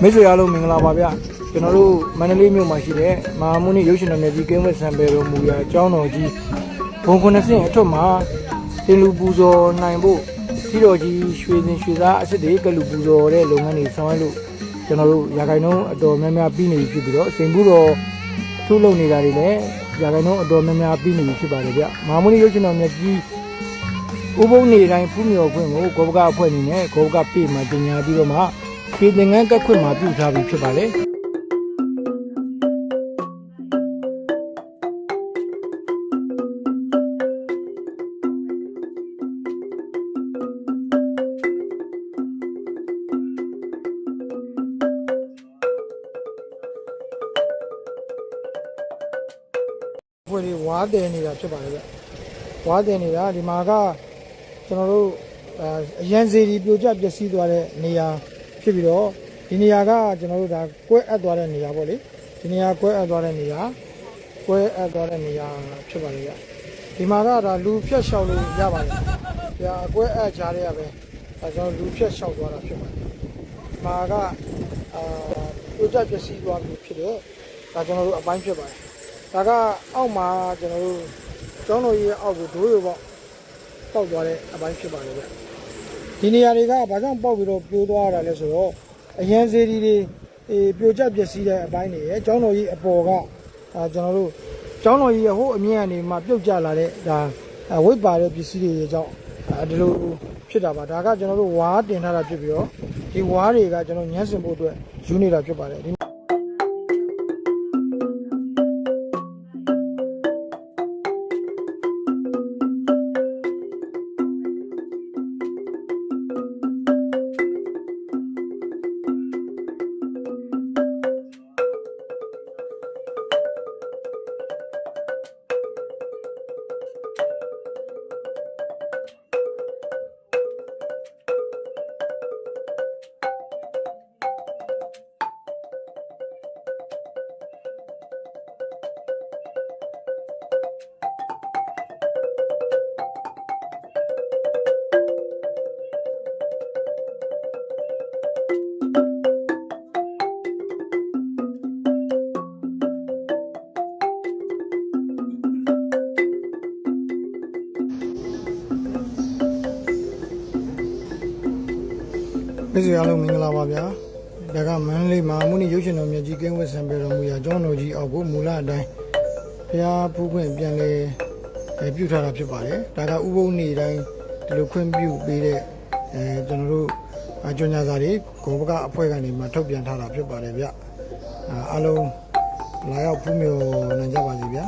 မိတ်ဆွေအားလုံးမင်္ဂလာပါဗျကျွန်တော်တို့မန္တလေးမြို့မှာရှိတဲ့မဟာမုနိရုပ်ရှင်တော်မြတ်ကြီးကင်းဝတ်ဆံပေတော်မူရာအကျောင်းတော်ကြီးဘုံခုနှစ်ဆင့်အထွတ်မှာတင်လူပူဇော်နိုင်ဖို့ကြီးတော်ကြီးရွှေစင်ရွှေသားအစ်စ်တွေကလူပူဇော်တဲ့လုပ်ငန်းတွေဆောင်ရွက်လို့ကျွန်တော်တို့ရာဂိုင်နှုန်းအတော်များများပြီးနေပြီဖြစ်ပြီးတော့စိန်ဘူးတော်ထုလုပ်နေတာတွေလည်းရာဂိုင်နှုန်းအတော်များများပြီးနေပြီဖြစ်ပါတယ်ဗျမဟာမုနိရုပ်ရှင်တော်မြတ်ကြီးဥပုံနေတိုင်းဖူးမြော်ခွင့်ကိုကောပကအဖွဲ့အနေနဲ့ကောပကပြေမှာတင်ညာပြီးတော့မှ ဖြေသင်ငန်းကက်ခွင့်မှာပြုထားပြီးဖြစ်ပါလေဖွဲ့လေးဝါးတယ်နေတာဖြစ်ပါလေဗျဝါးတယ်နေတာဒီမှာကကျွန်တော်တို့အာအရန်စီဒီပြိုကျပျက်စီးသွားတဲ့နေရာ ဖြစ်ပြီးတော့ဒီနေရာကကျွန်တော်တို့ဒါကွဲအပ်သွားတဲ့နေရာပေါ့လေဒီနေရာကွဲအပ်သွားတဲ့နေရာကွဲအပ်သွားတဲ့နေရာဖြစ်ပါလေဗျဒီမှာကဒါလူဖြတ်လျှောက်လို့ရပါတယ်ဗျာအကွဲအပ်ကြတဲ့ရပဲဒါကျွန်တော်လူဖြတ်လျှောက်သွားတာဖြစ်ပါတယ်ဒီမှာကအာပြိုကျပျက်စီးသွားပြီဖြစ်တဲ့ဒါကျွန်တော်တို့အပိုင်းဖြစ်ပါတယ်ဒါကအောက်မှာကျွန်တော်တို့ကျောင်းတော်ကြီးရဲ့အောက်ကိုဒိုးရပေါ့ပေါက်သွားတဲ့အပိုင်းဖြစ်ပါတယ်ဗျ ဒီနေရာတွေကဘာကြောင့်ပေါက်ပြီးတော့ပြိုးသွားတာလဲဆိုတော့အရန်စေဒီတွေအေးပြိုကျပျက်စီးတဲ့အပိုင်းတွေရဲ့ကျောင်းတော်ကြီးအပေါ်ကအာကျွန်တော်တို့ကျောင်းတော်ကြီးရဲ့ဟိုအမြင့်ကနေမှပြုတ်ကျလာတဲ့ဒါအဝိတ်ပါတဲ့ပစ္စည်းတွေရဲ့ကြောင့်အာဒီလိုဖြစ်တာပါဒါကကျွန်တော်တို့ဝါးတင်ထားတာဖြစ်ပြီးတော့ဒီဝါးတွေကကျွန်တော်ညှက်စင်ဖို့အတွက်ယူနေတာဖြစ်ပါတယ် မိတ်ဆွေအားလုံးမင်္ဂလာပါဗျာဒါကမန္တလေးမှာမုနိရုပ်ရှင်တော်မြတ်ကြီးကင်းဝတ်ဆံပေတော်မူရာကျောင်းတော်ကြီးအောက်ကိုမူလအတိုင်းဘုရားဖူးခွင့်ပြန်လဲအဲပြုထားတာဖြစ်ပါတယ်ဒါကဥပုံနေတိုင်းဒီလိုခွင့်ပြုပေးတဲ့အဲကျွန်တော်တို့အကြောညာစာတွေဂောဘကအဖွဲ့ကနေမှထုတ်ပြန်ထားတာဖြစ်ပါတယ်ဗျအာအားလုံးလာရောက်ဖူးမြော်နိုင်ကြပါစေဗျာ